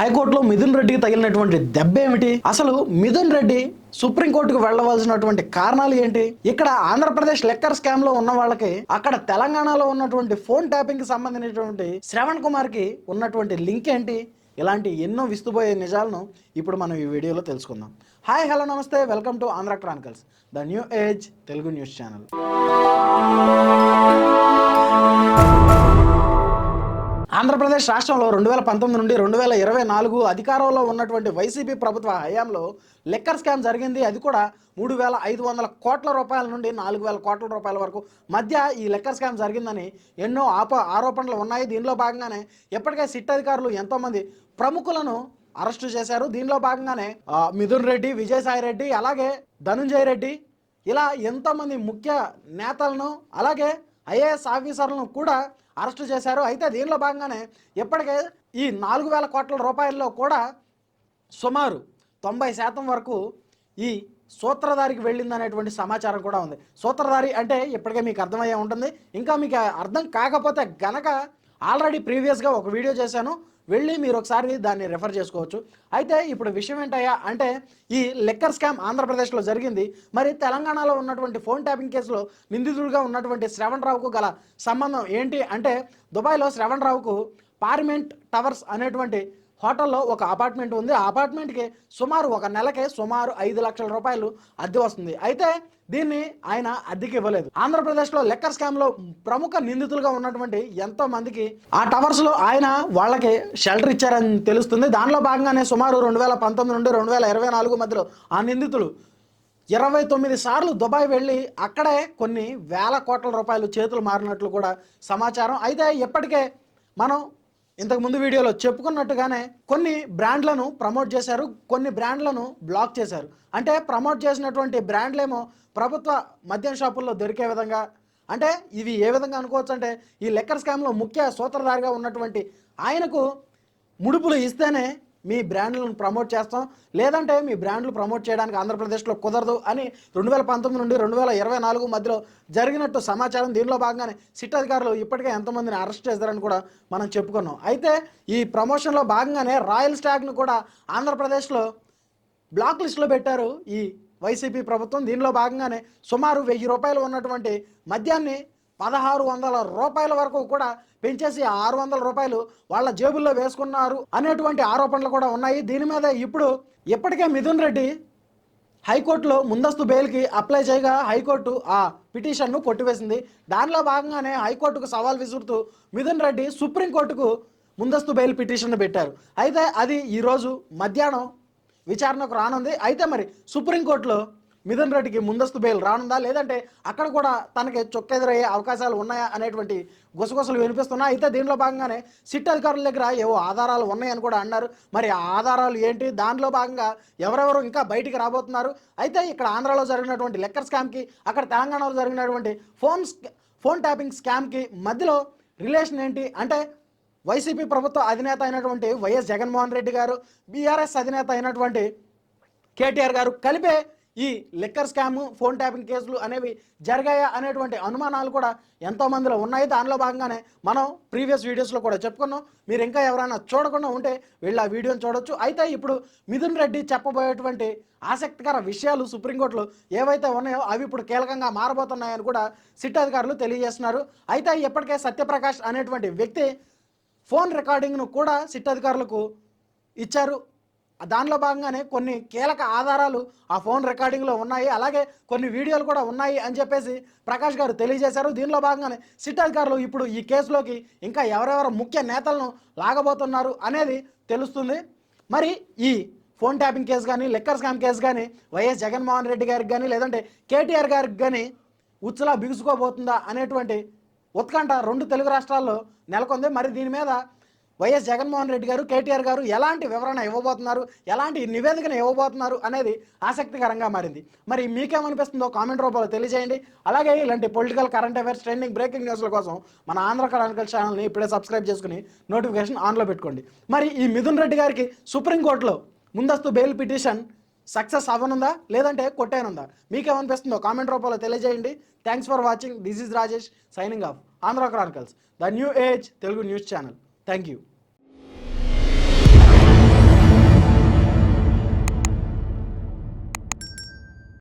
హైకోర్టులో మిథున్ రెడ్డికి తగిలినటువంటి దెబ్బ ఏమిటి? అసలు మిథున్ రెడ్డి సుప్రీంకోర్టుకు వెళ్ళవలసినటువంటి కారణాలు ఏంటి? ఇక్కడ ఆంధ్రప్రదేశ్ లెక్కర్ స్కామ్లో ఉన్న వాళ్ళకి అక్కడ తెలంగాణలో ఉన్నటువంటి ఫోన్ ట్యాపింగ్కి సంబంధించినటువంటి శ్రవణ్ కుమార్కి ఉన్నటువంటి లింక్ ఏంటి? ఇలాంటి ఎన్నో విస్తుపోయే నిజాలను ఇప్పుడు మనం ఈ వీడియోలో తెలుసుకుందాం. హాయ్ హలో నమస్తే. Welcome to Andhra chronicles the new age Telugu news channel. Andhra Pradesh రాష్ట్రంలో రెండు వేల పంతొమ్మిది నుండి రెండు వేల ఇరవై నాలుగు అధికారంలో ఉన్నటువంటి వైసీపీ ప్రభుత్వ హయాంలో లెక్కర్ స్కామ్ జరిగింది. అది కూడా మూడు వేల ఐదు వందల కోట్ల రూపాయల నుండి నాలుగు వేల కోట్ల రూపాయల వరకు మధ్య ఈ లెక్కర్ స్కామ్ జరిగిందని ఎన్నో ఆప ఆరోపణలు ఉన్నాయి. దీనిలో భాగంగానే ఇప్పటికే సిట్ అధికారులు ఎంతోమంది ప్రముఖులను అరెస్టు చేశారు. దీనిలో భాగంగానే మిథున్ రెడ్డి విజయసాయి రెడ్డి అలాగే ధనుంజయ రెడ్డి ఇలా ఎంతోమంది ముఖ్య నేతలను అలాగే ఐఏఎస్ ఆఫీసర్లను కూడా అరెస్టు చేశారు. అయితే దీనిలో భాగంగానే ఇప్పటికే ఈ నాలుగు వేల కోట్ల రూపాయల్లో కూడా సుమారు తొంభై శాతం వరకు ఈ సూత్రధారికి వెళ్ళిందనేటువంటి సమాచారం కూడా ఉంది. సూత్రధారి అంటే ఇప్పటికే మీకు అర్థమయ్యే ఉంటుంది. ఇంకా మీకు అర్థం కాకపోతే గనక ఆల్రెడీ ప్రీవియస్గా ఒక వీడియో చేశాను. వెళ్ళి మీరు ఒకసారి దాన్ని రెఫర్ చేసుకోవచ్చు. అయితే ఇప్పుడు విషయం ఏంటయ్యా అంటే ఈ లెక్కర్ స్కామ్ ఆంధ్రప్రదేశ్లో జరిగింది. మరి తెలంగాణలో ఉన్నటువంటి ఫోన్ ట్యాపింగ్ కేసులో నిందితుడిగా ఉన్నటువంటి శ్రవణ్ రావుకు గల సంబంధం ఏంటి అంటే దుబాయ్లో శ్రవణ్ రావుకు పార్లమెంట్ టవర్స్ అనేటువంటి హోటల్లో ఒక అపార్ట్మెంట్ ఉంది. ఆ అపార్ట్మెంట్కి సుమారు ఒక నెలకే సుమారు ఐదు లక్షల రూపాయలు అద్దె వస్తుంది. అయితే దీన్ని ఆయన అద్దెకి ఇవ్వలేదు. ఆంధ్రప్రదేశ్లో లెక్కర్ స్కామ్లో ప్రముఖ నిందితులుగా ఉన్నటువంటి ఎంతో మందికి ఆ టవర్స్లో ఆయన వాళ్ళకి షెల్టర్ ఇచ్చారని తెలుస్తుంది. దానిలో భాగంగానే సుమారు రెండు వేల పంతొమ్మిది నుండి రెండు వేల ఇరవై నాలుగు మధ్యలో ఆ నిందితులు ఇరవై తొమ్మిది సార్లు దుబాయ్ వెళ్ళి అక్కడే కొన్ని వేల కోట్ల రూపాయలు చేతులు మారినట్లు కూడా సమాచారం. అయితే ఇప్పటికే మనం ఇంతకు ముందు వీడియోలో చెప్పుకున్నట్టుగానే కొన్ని బ్రాండ్లను ప్రమోట్ చేశారు కొన్ని బ్రాండ్లను బ్లాక్ చేశారు. అంటే ప్రమోట్ చేసినటువంటి బ్రాండ్లేమో ప్రభుత్వ మద్యం షాపుల్లో దొరికే విధంగా అంటే ఇవి ఏ విధంగా అనుకోవచ్చు అంటే ఈ లెక్కర్ స్కామ్లో ముఖ్య సూత్రధారిగా ఉన్నటువంటి ఆయనకు ముడుపులు ఇస్తేనే మీ బ్రాండ్లను ప్రమోట్ చేస్తాం. లేదంటే మీ బ్రాండ్లు ప్రమోట్ చేయడానికి ఆంధ్రప్రదేశ్లో కుదరదు అని రెండు వేల పంతొమ్మిది నుండి రెండు వేల ఇరవై నాలుగు మధ్యలో జరిగినట్టు సమాచారం దీనిలో భాగంగానే సిట్ అధికారులు ఇప్పటికే ఎంతమందిని అరెస్ట్ చేశారని కూడా మనం చెప్పుకున్నాం. అయితే ఈ ప్రమోషన్లో భాగంగానే రాయల్ స్టాగ్ను కూడా ఆంధ్రప్రదేశ్లో బ్లాక్ లిస్ట్లో పెట్టారు ఈ వైసీపీ ప్రభుత్వం. దీనిలో భాగంగానే సుమారు వెయ్యి రూపాయలు ఉన్నటువంటి మద్యాన్ని పదహారు వందల రూపాయల వరకు కూడా పెంచేసి ఆరు వందల రూపాయలు వాళ్ళ జేబుల్లో వేసుకున్నారు అనేటువంటి ఆరోపణలు కూడా ఉన్నాయి. దీని మీద ఇప్పుడు ఇప్పటికే మిథున్ రెడ్డి హైకోర్టులో ముందస్తు బెయిల్కి అప్లై చేయగా హైకోర్టు ఆ పిటిషన్ను కొట్టివేసింది. దానిలో భాగంగానే హైకోర్టుకు సవాల్ విసురుతూ మిథున్ రెడ్డి సుప్రీంకోర్టుకు ముందస్తు బెయిల్ పిటిషన్ పెట్టారు. అయితే అది ఈరోజు మధ్యాహ్నం విచారణకు రానుంది. అయితే మరి సుప్రీంకోర్టులో మిథున్ రెడ్డికి ముందస్తు బెయిల్ రానుందా? లేదంటే అక్కడ కూడా తనకి చొక్కెదురయ్యే అవకాశాలు ఉన్నాయా అనేటువంటి గుసగుసలు వినిపిస్తున్నాయి అయితే దీనిలో భాగంగానే సిట్ అధికారుల దగ్గర ఏవో ఆధారాలు ఉన్నాయని కూడా అన్నారు. మరి ఆ ఆధారాలు ఏంటి? దానిలో భాగంగా ఎవరెవరు ఇంకా బయటికి రాబోతున్నారు? అయితే ఇక్కడ ఆంధ్రాలో జరిగినటువంటి లెక్కర్ స్కామ్కి అక్కడ తెలంగాణలో జరిగినటువంటి ఫోన్ ఫోన్ ట్యాపింగ్ స్కామ్కి మధ్యలో రిలేషన్ ఏంటి? అంటే వైసీపీ ప్రభుత్వ అధినేత అయినటువంటి వైఎస్ జగన్మోహన్ రెడ్డి గారు బీఆర్ఎస్ అధినేత అయినటువంటి కేటీఆర్ గారు కలిపే ఈ లిక్కర్ స్కామ్ ఫోన్ ట్యాపింగ్ కేసులు అనేవి జరిగాయా అనేటువంటి అనుమానాలు కూడా ఎంతోమందిలో ఉన్నాయి. దానిలో భాగంగానే మనం ప్రీవియస్ వీడియోస్లో కూడా చెప్పుకున్నాం. మీరు ఇంకా ఎవరైనా చూడకుండా ఉంటే వీళ్ళు ఆ వీడియోని చూడొచ్చు. అయితే ఇప్పుడు మిథున్ రెడ్డి చెప్పబోయేటువంటి ఆసక్తికర విషయాలు సుప్రీంకోర్టులో ఏవైతే ఉన్నాయో అవి ఇప్పుడు కీలకంగా మారబోతున్నాయని కూడా సిట్ అధికారులు తెలియజేస్తున్నారు. అయితే ఇప్పటికే సత్యప్రకాష్ అనేటువంటి వ్యక్తి ఫోన్ రికార్డింగ్ను కూడా సిట్ అధికారులకు ఇచ్చారు. దానిలో భాగంగానే కొన్ని కీలక ఆధారాలు ఆ ఫోన్ రికార్డింగ్లో ఉన్నాయి. అలాగే కొన్ని వీడియోలు కూడా ఉన్నాయి అని చెప్పేసి ప్రకాష్ గారు తెలియజేశారు. దీనిలో భాగంగానే సిట్ అధికారులు ఇప్పుడు ఈ కేసులోకి ఇంకా ఎవరెవరు ముఖ్య నేతలను లాగబోతున్నారు అనేది తెలుస్తుంది. మరి ఈ ఫోన్ ట్యాపింగ్ కేసు కానీ లెక్కర్ స్కామ్ కేసు కానీ వైఎస్ జగన్మోహన్ రెడ్డి గారికి కానీ లేదంటే కేటీఆర్ గారికి కానీ ఉచ్చులా బిగుసుకోబోతుందా అనేటువంటి ఉత్కంఠ రెండు తెలుగు రాష్ట్రాల్లో నెలకొంది. మరి దీని మీద వైఎస్ జగన్మోహన్ రెడ్డి గారు కేటీఆర్ గారు ఎలాంటి వివరణ ఇవ్వబోతున్నారు? ఎలాంటి నివేదికను ఇవ్వబోతున్నారు అనేది ఆసక్తికరంగా మారింది. మరి మీకేమనిపిస్తుందో కామెంట్ రూపంలో తెలియజేయండి. అలాగే ఇలాంటి political current affairs trending breaking న్యూస్ల కోసం మన ఆంధ్ర క్రానికల్ ఛానల్ని ఇప్పుడే సబ్స్క్రైబ్ చేసుకుని నోటిఫికేషన్ ఆన్లో పెట్టుకోండి. మరి ఈ మిథున్ రెడ్డి గారికి సుప్రీంకోర్టులో ముందస్తు బెయిల్ పిటిషన్ సక్సెస్ అవ్వనుందా? లేదంటే కొట్టేనుందా? మీకేమనిపిస్తుందో కామెంట్ రూపంలో తెలియజేయండి. Thanks for watching this is Rajesh signing off Andhra chronicles the new age Telugu news channel Thank you.